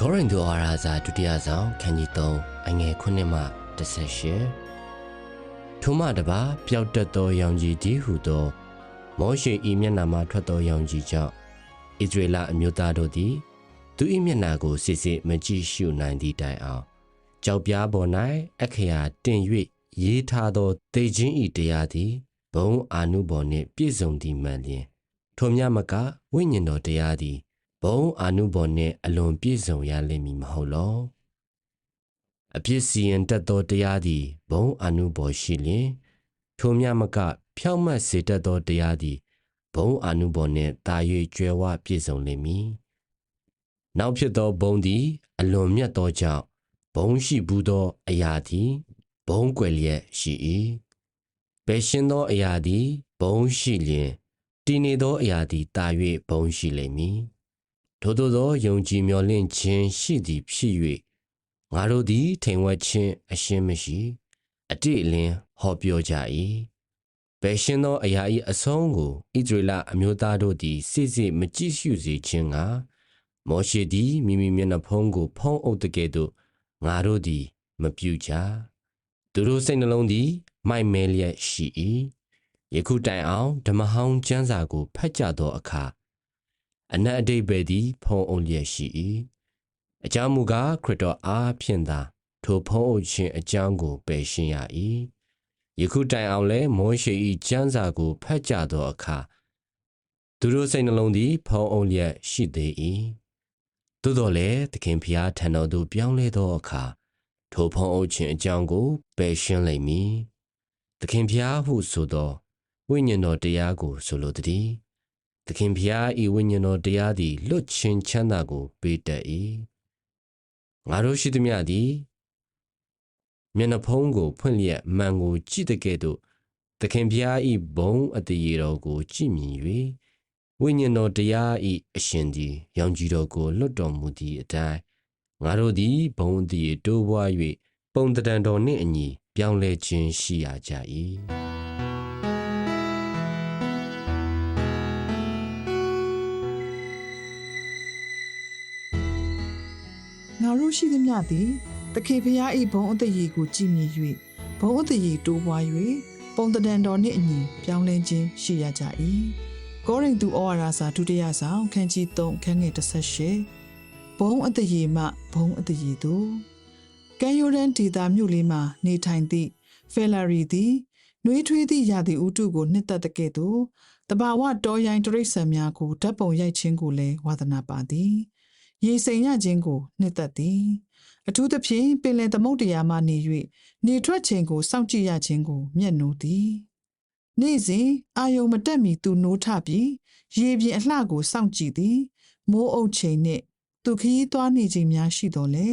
ဂေါရင်ဒိုအာရာဇာဒုတိယဆောင်ခန်းကြီး3အငယ်9မှ18ထိုမှတပါပျောက်တက်သောရောင်ကြီးဒီဟုသော မောရှေဤမျက်နှာမှထွက်သောရောင်ကြီးကြောင့်ဣသရေလအမျိုးသားတို့သည်သူ၏မျက်နှာကိုစစ်စစ်မကြည့်ရှုနိုင်သည့်တိုင်အောင်ကြောက်ပြားပေါ်၌အခရာတင်၍ရေးထားသောတေခြင်းဤတရားသည်ဘုံအာနုဘော်နှင့်ပြည့်စုံသည်မှန်လျင်ထိုမြမကဝိညာဉ်တော်တရားသည် ဘုံအာနုဘော်နှင့်အလွန်ပြည့်စုံရလိမ့်မည်မဟုတ်လောအပြစ်စီရင်တတ်သောတရားသည်ဘုံအာနုဘော်ရှိလျင်ထိုမြမက ဖြောက်မတ်စေတတ်သောတရားသည်ဘုံအာနုဘော်နှင့်တာ၍ကျွဲဝပြည့်စုံလိမ့်မည်နောက်ဖြစ်သောဘုံသည် အလွန်မြတ်သောကြောင့်ဘုံရှိဘူးသောအရာသည်ဘုံကွယ်လျက်ရှိ၏ပယ်ရှင်းသောအရာသည်ဘုံရှိလျင်တည်နေသောအရာသည်တာ၍ဘုံရှိလိမ့်မည် ထို့သောသောယုံကြည်မျှော်လင့်ခြင်းရှိသည်ဖြစ်၍ငါတို့သည်ထိန်ဝက်ခြင်းအရှင်းမရှိအတိအလင်းဟောပြောကြ၏ဘယ်ရှင်းသောအရာ၏အဆုံးကိုဣသရေလအမျိုးသားတို့သည်စစ်စစ်မကြည့်ရှုစေခြင်းကမောရှေသည်မိမိမျက်နှာဖုံးကို ဖုံးအုပ်တကဲ့သို့ငါတို့သည်မပြုကြသူတို့စိတ်နှလုံးသည် မိုက်မဲလျက်ရှိ၏ယခုတိုင်အောင်ဓမ္မဟောင်းကျမ်းစာကိုဖတ်ကြသောအခါ အနတ်အတိတ်ပဲသည် ဖုံးအုပ်လျက်ရှိ၏အကြောင်းမူကားခရစ်တော်အားဖြင့်သာထိုဖုံးအုပ်ခြင်းအကြောင်းကိုပယ်ရှင်းရ၏ယခုတိုင်အောင်လဲမောရှေ၏ကျမ်းစာကိုဖတ်ကြသောအခါသူတို့စိတ်နှလုံးသည် ဖုံးအုပ်လျက်ရှိသေး၏သို့တော်လည်းသခင်ဖျားထံတော်သို့ပြောင်းလဲသောအခါထိုဖုံးအုပ်ခြင်းအကြောင်းကိုပယ်ရှင်းလိမ့်မည်သခင်ဖျားဟုဆိုသောဝိညာဉ်တော်တရားကိုဆိုလိုသည် သခင်ဖျားဤဝိညာဉ်တော်တရားသည်လွတ်ချင်းချမ်းသာကို ပေးတတ်၏ငါတို့ရှိသည်များသည်မျက်နှာဖုံးကိုဖွင့်လျက်မှန်ကိုကြည့်တဲ့ကဲ့သို့သခင်ဖျားဤဘုံအတရေတော်ကိုကြည့်မြင်၍ဝိညာဉ်တော်တရားဤအရှင်သည်ရောင်ကြီးတော်ကိုလွတ်တော်မူသည့်အတိုင်းငါတို့သည်ဘုံအတရေတိုးပွား၍ပုံတံတော်နှင့်အညီပြောင်းလဲခြင်းရှိရကြ၏။ ငါတို့ရှိသမျှသည်တခေဖျားဤဘုံအတရီကိုကြည်မြင်၍ဘုံအတရီတိုးပွား၍ပုံတံတော်နှင့်အညီပြောင်းလဲခြင်းရှိရကြ၏ကောရိန္သုဩဝါဒစာဒုတိယဆောင်ခန်းကြီး3ခန်းငယ်18ဘုံအတရီမှဘုံအတရီတို့ကံရိုရန်ဒေတာမြို့လေးမှာနေထိုင်သည့်ဖယ်လာရီသည်နှွေးထွေးသည့်ရာသီဥတုကိုနှစ်သက်တဲ့ကဲ့သို့တဘာဝတော်ရိုင်းတရိษံများကိုဓာတ်ပုံရိုက်ခြင်းကိုလည်းဝါသနာပါသည် ရေစိမ်ရခြင်းကိုနှစ်သက်သည်အထူးသဖြင့်ပင်လယ်သမုဒ္ဒရာမှနေ၍နေထွက်ချိန်ကိုစောင့်ကြည့်ရခြင်းကိုမျက်နှိုးသည်နေ့စဉ်အာယုံမတက်မီသူနိုးထပြီးရေပြင်အလှကိုစောင့်ကြည့်သည် မိုးအုပ်ချိန်နှင့်သူခရီးသွားနေခြင်းများရှိတော်လေ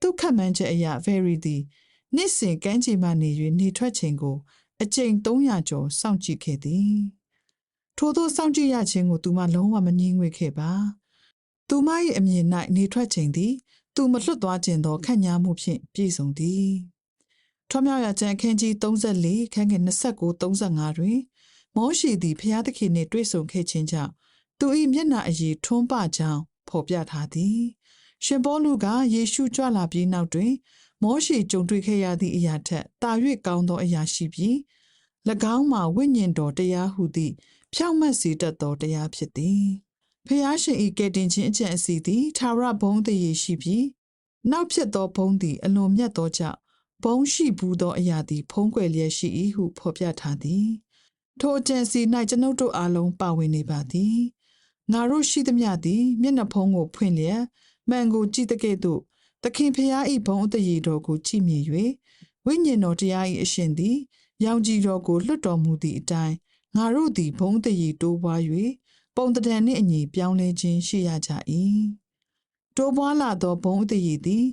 သူခတ်မှန်းချက်အရာ very သည်နေ့စဉ်ကမ်းခြေမှနေ၍နေထွက်ချိန်ကို အကြိမ်300ကျော်စောင့်ကြည့်ခဲ့သည်ထို့သောစောင့်ကြည့်ရခြင်းကိုသူမလုံးဝမငြင်းငွေခဲ့ပါ သူမ၏အမြင်၌နေထွက်ချိန်သည် သူမလွတ်သွားခြင်းသောခန့်ညားမှုဖြင့်ပြည့်စုံသည်ထွမြောက်ရကျန်အခန်းကြီး34ခန်းငယ်29 35တွင် မောရှိသည်ဖျားသခင်နှင့်တွေ့ဆုံခဲ့ခြင်းကြောင့်သူ၏မျက်နှာအရည်ထွန်းပကြောင်းဖော်ပြထားသည်ရှင်ပေါလုကယေရှုကြွလာပြီးနောက်တွင် မောရှိကြုံတွေ့ခဲ့ရသည့်အရာထက်တာ၍ကောင်းသောအရာရှိပြီး၎င်းမှာဝိညာဉ်တော်တရားဟုသည့်ဖြောင့်မတ်စေတတ်သောတရားဖြစ်သည် ဖျားရှင်ဤကယ်တင်ခြင်းအကျင့်အစီသည်သာရဘုံတည်ရရှိပြီးနောက်ဖြစ်သောဘုံသည်အလွန်မြတ်သောကြောင့်ဘုံရှိဘူးသောအရာသည်ဖုံးကွယ်လျက်ရှိ၏ဟုဖော်ပြထားသည်ထိုအကျင့်စီ၌ကျွန်ုပ်တို့အားလုံးပါဝင်နေပါသည်ငါတို့ရှိသမျှသည်မျက်နှာဖုံးကိုဖွင့်လျက်မှန်ကိုကြည့်တဲ့ကဲ့သို့သခင်ဖျားဤဘုံအတည်တော်ကိုကြည့်မြင်၍ဝိညာဉ်တော်တရား၏အရှင်သည် ရောင်ကြည်တော်ကိုလွတ်တော်မူသည့်အတိုင်းငါတို့သည်ဘုံတည်တိုးပွား၍ ပုံတံနှင့်အညီပြောင်းလဲခြင်းရှိရကြ၏တိုးပွားလာသောဘုံအတည်သည်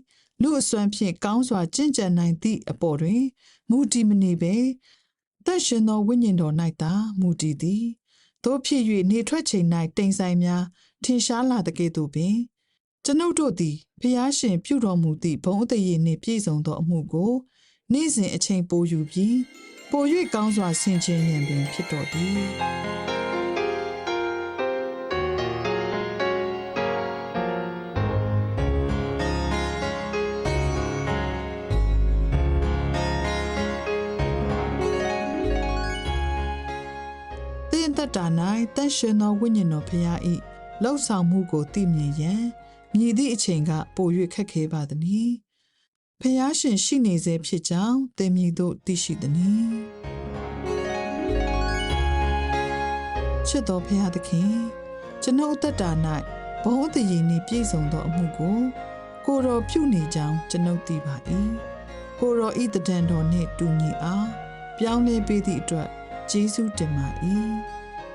လူအစွမ်းဖြင့်ကောင်းစွာကျင့်ကြံနိုင်သည့်အပေါ်တွင်မူတည်မနေပေသက်ရှင်သောဝိညာဉ်တော်၌သာမူတည်သည်တို့ဖြစ်၍နေထွက်ချိန်၌တိမ်ဆိုင်များထင်ရှားလာတဲ့ကဲ့သို့ပင်ကျွန်ုပ်တို့သည်ဖျားရှင်ပြုတော်မူသည့်ဘုံအတည်နှင့်ပြည့်စုံသောအမှုကိုနေ့စဉ်အချိန်ပိုယူပြီးပို၍ကောင်းစွာဆင်ခြင်ရန်ပင်ဖြစ်တော်သည် သင်သက်တာ၌တန်ရှင်သောဝိညာဉ်တော်ဖရာ၏လှုပ်ဆောင်မှုကိုသိမြင်ရန်မြည်သည့်အချိန်ကပို၍ခက်ခဲပါသည်။ဖရာရှင်ရှိနေစေဖြစ်ကြောင်းသင်မြည်သို့သိရှိသည်။ချစ်တော်ဖရာသခင်ကျွန်ုပ်သက်တာ၌ဘုံတည်ရည်နှင့်ပြည့်စုံသောအမှုကို ကိုယ်တော်ပြုနေကြောင်းကျွန်ုပ်သိပါ၏။ကိုယ်တော်ဤတဒံတော်နှင့်တူညီအားပြောင်းလဲပေးသည့်အတွက်ကျေးဇူးတင်ပါ၏။သ